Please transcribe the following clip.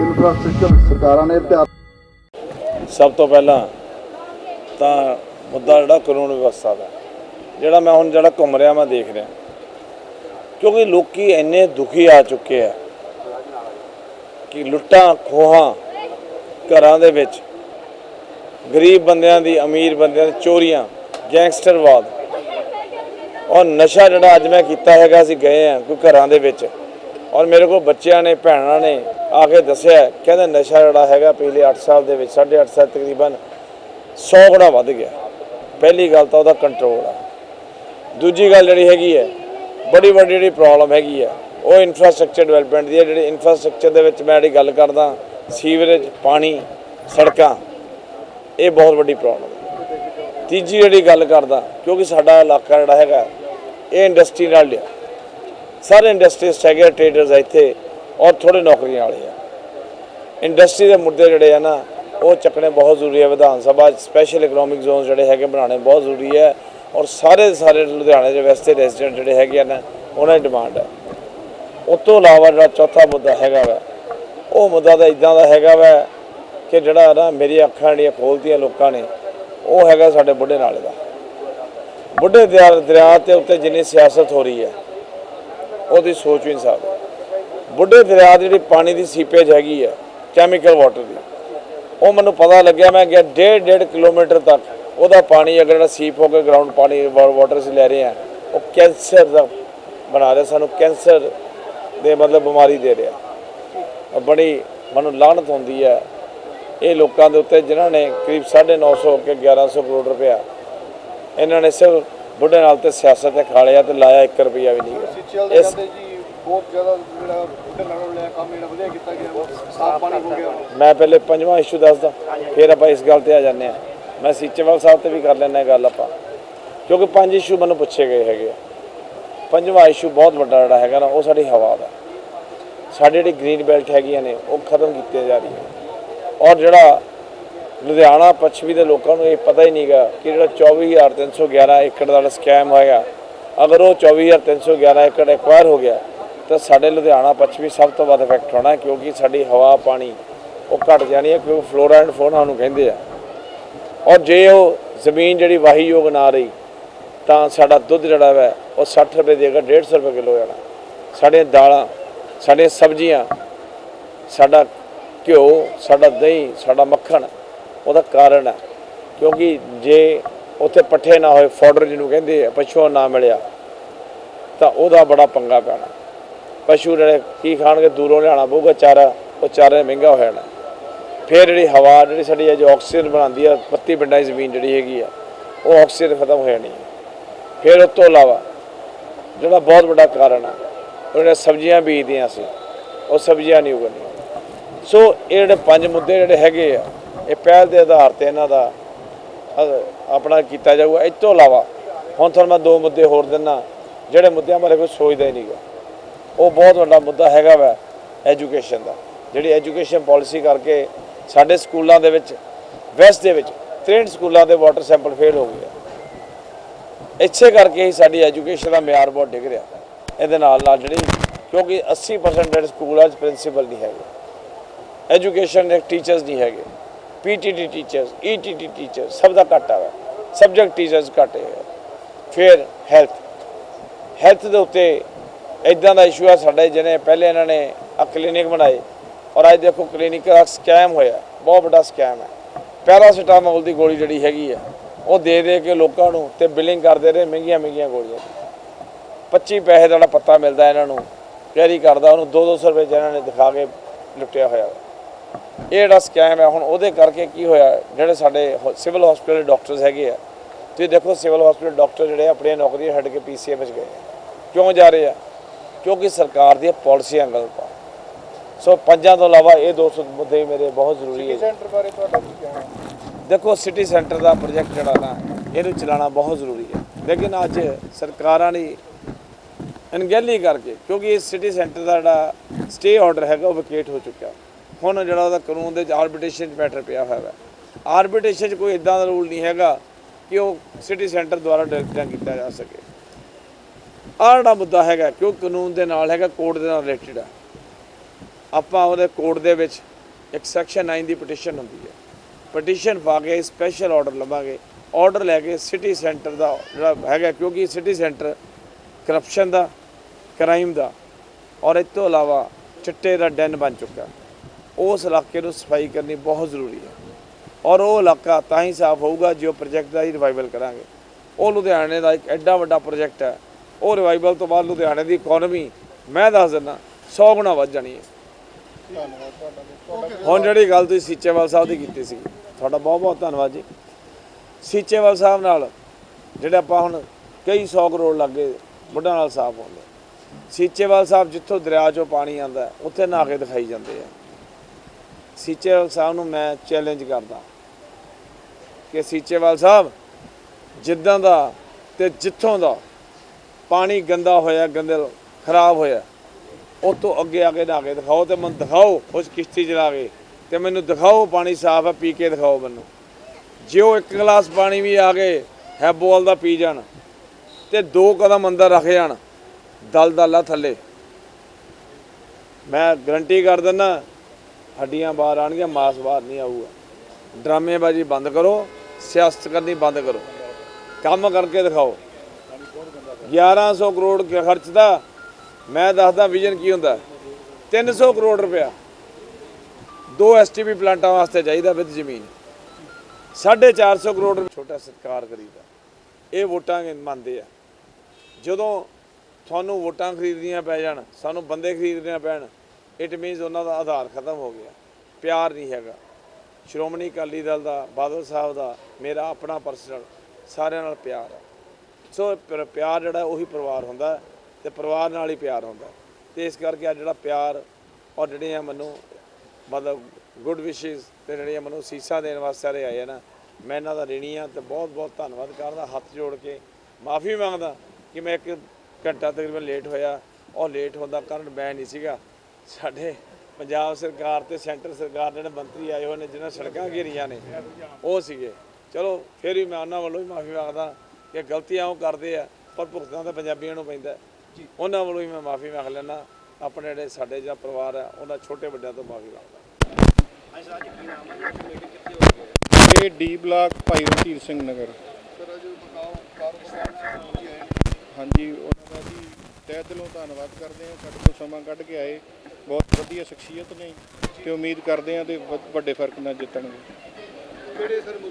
Infrastructure ਸਰਕਾਰਾਂ ਨੇ ਧਿਆਨ ਸਭ ਤੋਂ ਪਹਿਲਾਂ ਤਾਂ ਮੁੱਦਾ ਜਿਹੜਾ ਕਾਨੂੰਨ ਵਿਵਸਥਾ ਦਾ, ਜਿਹੜਾ ਮੈਂ ਹੁਣ ਜਿਹੜਾ ਘੁੰਮ ਰਿਹਾ, ਮੈਂ ਦੇਖ ਰਿਹਾ। ਕਿਉਂਕਿ ਲੋਕੀ ਇੰਨੇ ਦੁਖੀ ਆ ਚੁੱਕੇ ਆ ਕਿ ਲੁੱਟਾਂ, ਖੋਹਾਂ ਘਰਾਂ ਦੇ ਵਿੱਚ, ਗਰੀਬ ਬੰਦਿਆਂ ਦੀ, ਅਮੀਰ ਬੰਦਿਆਂ ਦੀ, ਚੋਰੀਆਂ, ਗੈਂਗਸਟਰਵਾਦ। ਔਰ ਨਸ਼ਾ ਜਿਹੜਾ ਅੱਜ ਮੈਂ ਕੀਤਾ ਹੈਗਾ, ਅਸੀਂ ਗਏ ਆ ਕੋਈ ਘਰਾਂ ਦੇ ਵਿੱਚ। ਔਰ ਮੇਰੇ ਕੋਲ ਬੱਚਿਆਂ ਨੇ, ਭੈਣਾਂ ਨੇ ਆ ਕੇ ਦੱਸਿਆ, ਕਹਿੰਦੇ ਨਸ਼ਾ ਜਿਹੜਾ ਹੈਗਾ ਪਿਛਲੇ 8 ਸਾਲ ਦੇ ਵਿੱਚ 8.5 ਸਾਲ ਤਕਰੀਬਨ 100 ਗੁਣਾ ਵੱਧ ਗਿਆ। ਪਹਿਲੀ ਗੱਲ ਤਾਂ ਉਹਦਾ ਕੰਟਰੋਲ ਆ। ਦੂਜੀ ਗੱਲ ਜਿਹੜੀ ਹੈਗੀ ਹੈ, ਬੜੀ ਵੱਡੀ ਜਿਹੜੀ ਪ੍ਰੋਬਲਮ ਹੈਗੀ ਹੈ, ਉਹ ਇਨਫਰਾਸਟ੍ਰਕਚਰ ਡਿਵੈਲਪਮੈਂਟ ਦੀ ਹੈ, ਜਿਹੜੀ ਇਨਫਰਾਸਟ੍ਰਕਚਰ ਦੇ ਵਿੱਚ ਮੈਂ ਜਿਹੜੀ ਗੱਲ ਕਰਦਾ ਸੀਵਰੇਜ ਪਾਣੀ, ਸੜਕਾਂ, ਇਹ ਬਹੁਤ ਵੱਡੀ ਪ੍ਰੋਬਲਮ ਹੈ। ਤੀਜੀ ਜਿਹੜੀ ਗੱਲ ਕਰਦਾ, ਕਿਉਂਕਿ ਸਾਡਾ ਇਲਾਕਾ ਜਿਹੜਾ ਹੈਗਾ, ਇਹ ਇੰਡਸਟਰੀ ਨਾਲ ਲਿਆ। ਸਾਰੇ ਇੰਡਸਟਰੀਸਟ ਹੈਗੇ ਟ੍ਰੇਡਰਸ ਇੱਥੇ, ਔਰ ਥੋੜੇ ਨੌਕਰੀਆਂ ਵਾਲੇ ਆ। ਇੰਡਸਟਰੀ ਦੇ ਮੁੱਦੇ ਜਿਹੜੇ ਆ ਨਾ, ਉਹ ਚੱਕਣੇ ਬਹੁਤ ਜ਼ਰੂਰੀ ਹੈ Vidhan Sabha special economic zone ਜਿਹੜੇ ਹੈਗੇ ਬਣਾਉਣੇ ਬਹੁਤ ਜ਼ਰੂਰੀ ਹੈ ਔਰ ਸਾਰੇ ਸਾਰੇ ਲੁਧਿਆਣੇ ਦੇ ਵੈਸਤੇ ਰੈਜ਼ੀਡੈਂਟ ਜਿਹੜੇ ਹੈਗੇ ਆ ਨਾ, ਉਹਨਾਂ ਦੀ ਡਿਮਾਂਡ ਹੈ ਉਸ ਤੋਂ ਇਲਾਵਾ ਜਿਹੜਾ ਚੌਥਾ ਮੁੱਦਾ ਹੈਗਾ ਵਾ, ਉਹ ਮੁੱਦਾ ਤਾਂ ਇਦਾਂ ਦਾ ਹੈਗਾ ਵਾ ਕਿ ਜਿਹੜਾ ਨਾ ਮੇਰੀ ਅੱਖਾਂ ਜਿਹੜੀਆਂ ਖੋਲਤੀਆਂ ਲੋਕਾਂ ਨੇ, ਉਹ ਹੈਗਾ ਸਾਡੇ ਬੁੱਢੇ ਨਾਲੇ ਦਾ। ਬੁੱਢੇ ਦਰਿਆ ਦਰਿਆ ਤੇ ਉੱਤੇ ਜਿੰਨੀ ਸਿਆਸਤ ਹੋ ਰਹੀ ਹੈ ਉਹਦੀ ਸੋਚ ਵੀ ਨਹੀਂ ਸਕਦਾ ਬੁੱਢੇ ਦਰਿਆ ਦੀ ਜਿਹੜੀ ਪਾਣੀ ਦੀ ਸੀਪੇਜ ਹੈਗੀ ਹੈ ਕੈਮੀਕਲ ਵਾਟਰ ਦੀ, ਉਹ ਮੈਨੂੰ ਪਤਾ ਲੱਗਿਆ ਮੈਂ ਗਿਆ ਡੇਢ ਡੇਢ ਕਿਲੋਮੀਟਰ ਤੱਕ ਉਹਦਾ ਪਾਣੀ ਅਗਰ ਜਿਹੜਾ ਸੀਪ ਹੋ ਕੇ ਗਰਾਊਂਡ ਪਾਣੀ ਵਾਟਰ ਅਸੀਂ ਲੈ ਰਹੇ ਆ ਉਹ ਕੈਂਸਰ ਦਾ ਬਣਾ ਰਿਹਾ, ਸਾਨੂੰ ਕੈਂਸਰ ਦੇ ਮਤਲਬ ਬਿਮਾਰੀ ਦੇ ਰਿਹਾ। ਬੜੀ ਮੈਨੂੰ ਲਾਹਨਤ ਹੁੰਦੀ ਹੈ ਇਹ ਲੋਕਾਂ ਦੇ ਉੱਤੇ ਜਿਨ੍ਹਾਂ ਨੇ ਕਰੀਬ 950 ਕੇ 1100 ਕਰੋੜ ਰੁਪਇਆ ਇਹਨਾਂ ਨੇ ਸਿਰਫ ਬੁੱਢੇ ਨਾਲ ਤੇ ਸਿਆਸਤ ਤੇ ਖਾ ਲਿਆ ਤੇ ਲਾਇਆ 1 ਰੁਪਿਆ ਵੀ ਨਹੀਂ। ਇਸ ਕਹਿੰਦੇ ਜੀ ਬਹੁਤ ਜ਼ਿਆਦਾ ਜਿਹੜਾ ਬੁੱਢੇ ਨਾਲੋਂ ਲਿਆ ਕੰਮ ਜਿਹੜਾ ਵਧੀਆ ਕੀਤਾ ਗਿਆ ਸਾਫ਼ ਪਾਣੀ ਹੋ ਗਿਆ। ਮੈਂ ਪਹਿਲੇ ਪੰਜਵਾਂ ਇਸ਼ੂ ਦੱਸਦਾ ਫਿਰ ਆਪਾਂ ਇਸ ਗੱਲ ਤੇ ਆ ਜਾਂਦੇ ਆ ਮੈਂ ਸੀਚੇਵਾਲ ਸਾਹਿਬ ਤੇ ਵੀ ਕਰ ਲੈਣਾ ਗੱਲ ਆਪਾਂ। ਕਿਉਂਕਿ ਪੰਜ ਇਸ਼ੂ ਮੈਨੂੰ ਪੁੱਛੇ ਗਏ ਹੈਗੇ ਆ। ਪੰਜਵਾਂ ਇਸ਼ੂ ਬਹੁਤ ਵੱਡਾ ਜਿਹੜਾ ਹੈਗਾ ਨਾ ਉਹ ਸਾਡੀ ਹਵਾ ਦਾ। ਸਾਡੀ ਜਿਹੜੀ ਗ੍ਰੀਨ ਬੈਲਟ ਹੈਗੀਆਂ ਨੇ ਉਹ ਖਤਮ ਕੀਤੀਆਂ ਜਾ ਰਹੀਆਂ ਔਰ ਜਿਹੜਾ ਲੁਧਿਆਣਾ, ਪੱਛਮੀ ਦੇ ਲੋਕਾਂ ਨੂੰ ਇਹ ਪਤਾ ਹੀ ਨਹੀਂਗਾ ਕਿ ਜਿਹੜਾ 24311 ਏਕੜ ਦਾ ਸਕੈਮ ਹੋਇਆ, ਅਗਰ ਉਹ 24311 ਏਕੜ ਐਕਵਾਇਰ ਹੋ ਗਿਆ, ਤਾਂ ਸਾਡੇ ਲੁਧਿਆਣਾ, ਪੱਛਮੀ ਸਭ ਤੋਂ ਵੱਧ ਇਫੈਕਟ ਹੋਣਾ, ਕਿਉਂਕਿ ਸਾਡੀ ਹਵਾ, ਪਾਣੀ ਉਹ ਘਟ ਜਾਣੀ ਹੈ, ਕਿਉਂਕਿ ਫਲੋਰਾ ਐਂਡ ਫੋਨਾ ਨੂੰ ਕਹਿੰਦੇ ਆ। ਔਰ ਜੇ ਉਹ ਜ਼ਮੀਨ ਜਿਹੜੀ ਵਾਹੀਯੋਗ ਨਾ ਰਹੀ, ਤਾਂ ਸਾਡਾ ਦੁੱਧ ਜਿਹੜਾ ਹੈ ਉਹ 60 ਰੁਪਏ ਦੀ ਦੇਗਾ 150 ਰੁਪਏ ਕਿਲੋ ਜਾਣਾ। ਸਾਡੀਆਂ ਦਾਲਾਂ, ਸਾਡੀਆਂ ਸਬਜ਼ੀਆਂ, ਸਾਡਾ ਘਿਓ, ਸਾਡਾ ਦਹੀਂ, ਸਾਡਾ ਮੱਖਣ ਉਹਦਾ ਕਾਰਨ ਹੈ। ਕਿਉਂਕਿ ਜੇ ਉੱਥੇ ਪੱਠੇ ਨਾ ਹੋਏ, ਫੋਡਰ ਜਿਹਨੂੰ ਕਹਿੰਦੇ ਆ, ਪਸ਼ੂਆਂ ਨਾ ਮਿਲਿਆ, ਤਾਂ ਉਹਦਾ ਬੜਾ ਪੰਗਾ ਪੈਣਾ। ਪਸ਼ੂ ਜਿਹੜੇ ਕੀ ਖਾਣਗੇ, ਦੂਰੋਂ ਲਿਆਉਣਾ ਪਊਗਾ, ਚਾਰਾ, ਉਹ ਚਾਰੇ ਮਹਿੰਗਾ ਹੋ ਜਾਣਾ। ਫਿਰ ਜਿਹੜੀ ਹਵਾ, ਜਿਹੜੀ ਸਾਡੀ ਅੱਜ ਆਕਸੀਜਨ ਬਣਾਉਂਦੀ ਆ, ਪੱਤੀ ਪਿੰਡਾਂ ਦੀ ਜ਼ਮੀਨ ਜਿਹੜੀ ਹੈਗੀ ਆ, ਉਹ ਆਕਸੀਜਨ ਖਤਮ ਹੋ ਜਾਣੀ ਹੈ ਫਿਰ ਉਸ ਤੋਂ ਇਲਾਵਾ ਜਿਹੜਾ ਬਹੁਤ ਵੱਡਾ ਕਾਰਨ ਆ ਉਹ ਸਬਜ਼ੀਆਂ ਬੀਜਦੀਆਂ ਸੀ, ਉਹ ਸਬਜ਼ੀਆਂ ਨਹੀਂ ਉਗਣੀਆਂ। ਸੋ ਇਹ ਜਿਹੜੇ ਪੰਜ ਮੁੱਦੇ ਜਿਹੜੇ ਹੈਗੇ ਆ ਇਹ ਪਹਿਲ ਦੇ ਆਧਾਰ ਤੇ ਇਹਨਾਂ ਦਾ ਆਪਣਾ ਕੀਤਾ ਜਾਊਗਾ। ਇਸ ਤੋਂ ਇਲਾਵਾ ਹੁਣ ਤੁਹਾਨੂੰ ਮੈਂ ਦੋ ਮੁੱਦੇ ਹੋਰ ਦਿੰਨਾ ਜਿਹੜੇ ਮੁੱਦਿਆਂ ਬਾਰੇ ਕੋਈ ਸੋਚਦਾ ਹੀ ਨਹੀਂਗਾ। ਉਹ ਬਹੁਤ ਵੱਡਾ ਮੁੱਦਾ ਹੈਗਾ ਵਾ ਐਜੂਕੇਸ਼ਨ ਦਾ। ਜਿਹੜੀ ਐਜੂਕੇਸ਼ਨ ਪਾਲਿਸੀ ਕਰਕੇ ਸਾਡੇ ਸਕੂਲਾਂ ਦੇ ਵਿੱਚ, ਵੈਸਟ ਦੇ ਵਿੱਚ 63 ਸਕੂਲਾਂ ਦੇ ਵਾਟਰ ਸੈਂਪਲ ਫੇਲ ਹੋ ਗਏ ਆ। ਇੱਥੇ ਕਰਕੇ ਹੀ ਸਾਡੀ ਐਜੂਕੇਸ਼ਨ ਦਾ ਮਿਆਰ ਬਹੁਤ ਡਿੱਗ ਰਿਹਾ। ਇਹਦੇ ਨਾਲ ਨਾਲ ਜਿਹੜੀ, ਕਿਉਂਕਿ 80% ਜਿਹੜੇ ਸਕੂਲਾਂ 'ਚ ਪ੍ਰਿੰਸੀਪਲ ਨਹੀਂ ਹੈਗੇ। ਐਜੂਕੇਸ਼ਨ ਦੇ ਟੀਚਰਸ ਨਹੀਂ ਹੈਗੇ। ਪੀਟੀਟੀ ਟੀਚਰਸ, ਈਟੀਟੀ ਟੀਚਰਸ, ਸਭ ਦਾ ਘਾਟਾ ਹੈ ਸਬਜੈਕਟ ਟੀਚਰਸ ਘੱਟ ਫਿਰ ਹੈਲਥ ਹੈਲਥ ਦੇ ਉੱਤੇ ਇਦਾਂ ਦਾ ਇਸ਼ੂ ਆ ਸਾਡੇ ਜਿਹਨੇ ਪਹਿਲੇ ਇਹਨਾਂ ਨੇ ਕਲੀਨਿਕ ਬਣਾਏ ਔਰ ਅੱਜ ਦੇਖੋ ਕਲੀਨਿਕ ਦਾ ਸਕੈਮ ਹੋਇਆ। ਬਹੁਤ ਵੱਡਾ ਸਕੈਮ ਹੈ ਪੈਰਾਸੀਟਾਮੋਲ ਦੀ ਗੋਲੀ ਜਿਹੜੀ ਹੈਗੀ ਆ, ਉਹ ਦੇ ਦੇ ਕੇ ਲੋਕਾਂ ਨੂੰ ਤੇ ਬਿਲਿੰਗ ਕਰਦੇ ਰਹੇ ਮਹਿੰਗੀਆਂ ਮਹਿੰਗੀਆਂ ਗੋਲੀਆਂ। 25 ਪੈਸੇ ਦਾ ਪੱਤਾ ਮਿਲਦਾ ਇਹਨਾਂ ਨੂੰ ਕੈਰੀ ਕਰਦਾ ਉਹਨੂੰ 2-200 ਰੁਪਏ 'ਚ ਇਹਨਾਂ ਨੇ ਦਿਖਾ ਕੇ ਲੁੱਟਿਆ ਹੋਇਆ ਵਾ। ਇਹ ਜਿਹੜਾ ਸਕੈਮ ਹੈ ਹੁਣ ਉਹਦੇ ਕਰਕੇ ਕੀ ਹੋਇਆ? ਜਿਹੜੇ ਸਾਡੇ ਸਿਵਲ ਹਸਪੀਟਲ ਦੇ ਡਾਕਟਰਸ ਹੈਗੇ ਆ ਤੁਸੀਂ ਦੇਖੋ ਸਿਵਲ ਹਸਪੀਟਲ ਡਾਕਟਰ ਜਿਹੜੇ ਆਪਣੀਆਂ ਨੌਕਰੀਆਂ ਛੱਡ ਕੇ ਪੀਸੀਐਮ ਵਿੱਚ ਗਏ। ਕਿਉਂ ਜਾ ਰਹੇ ਆ? ਕਿਉਂਕਿ ਸਰਕਾਰ ਦੀਆਂ ਪਾਲਿਸੀਆਂ ਗਲਤ ਆ ਸੋ ਪੰਜਾਂ ਤੋਂ ਇਲਾਵਾ ਇਹ ਦੋ ਸੌ ਮੁੱਦੇ ਮੇਰੇ ਬਹੁਤ ਜ਼ਰੂਰੀ ਹੈ ਸੈਂਟਰ ਬਾਰੇ ਤੁਹਾਡਾ ਕੀ ਕਹਿਣਾ ਦੇਖੋ ਸਿਟੀ ਸੈਂਟਰ ਦਾ ਪ੍ਰੋਜੈਕਟ ਜਿਹੜਾ ਨਾ ਇਹਨੂੰ ਚਲਾਉਣਾ ਬਹੁਤ ਜ਼ਰੂਰੀ ਹੈ। ਲੇਕਿਨ ਅੱਜ ਸਰਕਾਰਾਂ ਨੇ ਅਣਗਹਿਲੀ ਕਰਕੇ ਕਿਉਂਕਿ ਇਸ ਸਿਟੀ ਸੈਂਟਰ ਦਾ ਜਿਹੜਾ ਸਟੇ ਆਰਡਰ ਹੈਗਾ ਉਹ ਵਿਕੇਟ ਹੋ ਚੁੱਕਿਆ। ਹੁਣ ਜਿਹੜਾ ਉਹਦਾ ਕਾਨੂੰਨ ਦੇ ਆਰਬਿਟ੍ਰੇਸ਼ਨ 'ਚ ਮੈਟਰ ਪਿਆ ਹੋਇਆ ਹੈ ਆਰਬਿਟ੍ਰੇਸ਼ਨ 'ਚ ਕੋਈ ਇਦਾਂ ਦਾ ਰੂਲ ਨਹੀਂ ਹੈਗਾ ਕਿ ਉਹ ਸਿਟੀ ਸੈਂਟਰ ਦੁਆਰਾ ਡਿਰੈਕਟ ਕੀਤਾ ਜਾ ਸਕੇ। ਆਹ ਜਿਹੜਾ ਮੁੱਦਾ ਹੈਗਾ, ਕਿਉਂ ਕਾਨੂੰਨ ਦੇ ਨਾਲ ਹੈਗਾ, ਕੋਰਟ ਦੇ ਨਾਲ ਰਿਲੇਟਡ ਹੈ ਆਪਾਂ ਉਹਦੇ ਕੋਰਟ ਦੇ ਵਿੱਚ ਇੱਕ ਸੈਕਸ਼ਨ 9 ਦੀ ਪਟੀਸ਼ਨ ਹੁੰਦੀ ਹੈ। ਪਟੀਸ਼ਨ ਪਾ ਕੇ ਸਪੈਸ਼ਲ ਆਰਡਰ ਲਵਾਂਗੇ। ਆਰਡਰ ਲੈ ਕੇ ਸਿਟੀ ਸੈਂਟਰ ਦਾ ਜਿਹੜਾ ਹੈਗਾ, ਕਿਉਂਕਿ ਸਿਟੀ ਸੈਂਟਰ ਕਰਪਸ਼ਨ ਦਾ ਕ੍ਰਾਈਮ ਦਾ ਔਰ ਇਸ ਤੋਂ ਇਲਾਵਾ ਚਿੱਟੇ ਦਾ ਡੈਨ ਬਣ ਚੁੱਕਾ। ਉਸ ਇਲਾਕੇ ਨੂੰ ਸਫ਼ਾਈ ਕਰਨੀ ਬਹੁਤ ਜ਼ਰੂਰੀ ਹੈ। ਔਰ ਉਹ ਇਲਾਕਾ ਤਾਂ ਹੀ ਸਾਫ਼ ਹੋਊਗਾ ਜੇ ਉਹ ਪ੍ਰੋਜੈਕਟ ਦਾ ਹੀ ਰਿਵਾਈਵਲ ਕਰਾਂਗੇ। ਉਹ ਲੁਧਿਆਣੇ ਦਾ ਇੱਕ ਐਡਾ ਵੱਡਾ ਪ੍ਰੋਜੈਕਟ ਹੈ। ਉਹ ਰਿਵਾਈਵਲ ਤੋਂ ਬਾਅਦ ਲੁਧਿਆਣੇ ਦੀ ਇਕਨੋਮੀ ਮੈਂ ਦੱਸ ਦਿੰਦਾ 100 ਗੁਣਾ ਵੱਧ ਜਾਣੀ ਹੈ। ਹੁਣ ਜਿਹੜੀ ਗੱਲ ਤੁਸੀਂ ਸੀਚੇਵਾਲ ਸਾਹਿਬ ਦੀ ਕੀਤੀ ਸੀ, ਤੁਹਾਡਾ ਬਹੁਤ ਬਹੁਤ ਧੰਨਵਾਦ ਜੀ। ਸੀਚੇਵਾਲ ਸਾਹਿਬ ਨਾਲ ਜਿਹੜੇ ਆਪਾਂ ਹੁਣ ਕਈ 100 ਕਰੋੜ ਲੱਗੇ ਬੁੱਢਾ ਨਾਲ ਸਾਫ਼ ਹੁੰਦੇ ਸੀਚੇਵਾਲ ਸਾਹਿਬ ਜਿੱਥੋਂ ਦਰਿਆ 'ਚੋਂ ਪਾਣੀ ਆਉਂਦਾ, ਉੱਥੇ ਨਹਾ ਕੇ ਦਿਖਾਈ ਜਾਂਦੇ ਆ। ਸੀਚੇਵਾਲ ਸਾਹਿਬ ਨੂੰ ਮੈਂ ਚੈਲੰਜ ਕਰਦਾ ਕਿ ਸੀਚੇਵਾਲ ਸਾਹਿਬ, ਜਿੱਦਾਂ ਦਾ ਤੇ ਜਿੱਥੋਂ ਦਾ ਪਾਣੀ ਗੰਦਾ ਹੋਇਆ, ਗੰਦੇ ਖਰਾਬ ਹੋਇਆ ਉਹ ਤੋਂ ਅੱਗੇ ਆ ਕੇ ਨਹਾ ਕੇ ਦਿਖਾਓ ਤੇ ਮੈਨੂੰ ਦਿਖਾਓ ਉਸ ਕਿਸ਼ਤੀ ਚਲਾ ਕੇ ਤੇ ਮੈਨੂੰ ਦਿਖਾਓ ਪਾਣੀ ਸਾਫ਼ ਹੈ, ਪੀ ਕੇ ਦਿਖਾਓ ਮੈਨੂੰ। ਜੇ ਉਹ ਇੱਕ ਗਲਾਸ ਪਾਣੀ ਵੀ ਆ ਕੇ ਹੈਬੋਲ ਦਾ ਪੀ ਜਾਣ ਤੇ ਦੋ ਕਦਮ ਅੰਦਰ ਰੱਖ ਜਾਣ ਦਲ ਦਲਾ ਥੱਲੇ। ਮੈਂ ਗਰੰਟੀ ਕਰ ਦਿੰਦਾ ਹੱਡੀਆਂ ਬਾਹਰ ਆਣਗੀਆਂ ਮਾਸ ਬਾਹਰ ਨਹੀਂ ਆਊਗਾ। ਡਰਾਮੇਬਾਜ਼ੀ ਬੰਦ ਕਰੋ, ਸਿਆਸਤ ਕਰਨੀ ਬੰਦ ਕਰੋ। ਕੰਮ ਕਰਕੇ ਦਿਖਾਓ। 1100 ਕਰੋੜ ਖਰਚਦਾ ਮੈਂ ਦੱਸਦਾ ਵਿਜ਼ਨ ਕੀ ਹੁੰਦਾ। 300 ਕਰੋੜ ਰੁਪਇਆ। ਦੋ ਐਸਟੀਪੀ ਪਲਾਂਟਾਂ ਵਾਸਤੇ ਚਾਹੀਦਾ ਵਿਦ ਜ਼ਮੀਨ। 450 ਕਰੋੜ ਰੁਪਏ ਛੋਟਾ ਸਤਕਾਰ ਕਰੀਦਾ। ਇਹ ਵੋਟਾਂ ਮੰਨਦੇ ਆ। ਜਦੋਂ ਤੁਹਾਨੂੰ ਵੋਟਾਂ ਖਰੀਦਣੀਆਂ ਪੈ ਜਾਣ, ਸਾਨੂੰ ਬੰਦੇ ਖਰੀਦਣੇ ਪੈਣ ਇਟ ਮੀਨਸ ਉਹਨਾਂ ਦਾ ਆਧਾਰ ਖਤਮ ਹੋ ਗਿਆ। ਪਿਆਰ ਨਹੀਂ ਹੈਗਾ। ਸ਼੍ਰੋਮਣੀ ਅਕਾਲੀ ਦਲ ਦਾ, ਬਾਦਲ ਸਾਹਿਬ ਦਾ, ਮੇਰਾ ਆਪਣਾ ਪਰਸਨਲ ਸਾਰਿਆਂ ਨਾਲ ਪਿਆਰ ਹੈ। ਸੋ ਪਿਆਰ ਜਿਹੜਾ ਉਹੀ ਪਰਿਵਾਰ ਹੁੰਦਾ ਹੈ ਤੇ ਪਰਿਵਾਰ ਨਾਲ ਹੀ ਪਿਆਰ ਹੁੰਦਾ ਹੈ। ਤੇ ਇਸ ਕਰਕੇ ਆ ਜਿਹੜਾ ਪਿਆਰ, ਔਰ ਜਿਹੜੀਆਂ ਮੈਨੂੰ ਮਤਲਬ ਗੁੱਡ ਵਿਸ਼ੇਸ ਤੇ ਜਿਹੜੀਆਂ ਮੈਨੂੰ ਸੀਸਾਂ ਦੇਣ ਵਾਸਤੇ ਸਾਰੇ ਆਏ ਆ ਨਾ, ਮੈਂ ਇਹਨਾਂ ਦਾ ਰਿਣੀ ਆ ਤੇ ਬਹੁਤ ਬਹੁਤ ਧੰਨਵਾਦ ਕਰਦਾ ਹੱਥ ਜੋੜ ਕੇ ਮਾਫੀ ਮੰਗਦਾ ਕਿ ਮੈਂ ਇੱਕ ਘੰਟਾ ਤਕਰੀਬਨ ਲੇਟ ਹੋਇਆ, ਔਰ ਲੇਟ ਹੋਣ ਦਾ ਕਾਰਨ ਮੈਂ ਨਹੀਂ ਸੀਗਾ। ਸਾਡੇ ਪੰਜਾਬ ਸਰਕਾਰ ਤੇ ਸੈਂਟਰ ਸਰਕਾਰ ਦੇ ਜਿਹੜੇ ਮੰਤਰੀ ਆਏ ਹੋਏ ਨੇ ਜਿਨ੍ਹਾਂ ਸੜਕਾਂ ਘੇਰੀਆਂ ਨੇ ਉਹ ਸੀਗੇ। ਚਲੋ ਫਿਰ ਵੀ ਮੈਂ ਉਹਨਾਂ ਵੱਲੋਂ ਵੀ ਮਾਫੀ ਮੰਗਦਾ ਕਿ ਗਲਤੀਆਂ ਉਹ ਕਰਦੇ ਆ ਪਰ ਭੁਗਤਣਾ ਤਾਂ ਪੰਜਾਬੀਆਂ ਨੂੰ ਪੈਂਦਾ। ਉਹਨਾਂ ਵੱਲੋਂ ਵੀ ਮੈਂ ਮਾਫੀ ਮੰਗ ਲੈਣਾ ਆਪਣੇ ਜਿਹੜੇ ਸਾਡੇ ਜਿਹੜਾ ਪਰਿਵਾਰ ਆ ਉਹਨਾਂ ਛੋਟੇ ਵੱਡਿਆਂ ਤੋਂ ਮਾਫੀ ਮੰਗਦਾ। ਇਹ ਡੀ ਬਲਾਕ ਭਾਈ ਰਣਧੀਰ ਸਿੰਘ ਨਗਰ। ਹਾਂਜੀ ਉਹਨਾਂ ਦਾ ਜੀ ਤਹਿ ਦਿਲੋਂ ਧੰਨਵਾਦ ਕਰਦੇ ਹਾਂ ਸਾਡੇ ਤੋਂ ਸਮਾਂ ਕੱਢ ਕੇ ਆਏ। ਬਹੁਤ ਵਧੀਆ ਸ਼ਖਸੀਅਤ ਨੇ ਤੇ ਉਮੀਦ ਕਰਦੇ ਹਾਂ ਤੇ ਵ- ਵੱਡੇ ਫ਼ਰਕ ਨਾਲ ਜਿੱਤਣਗੇ।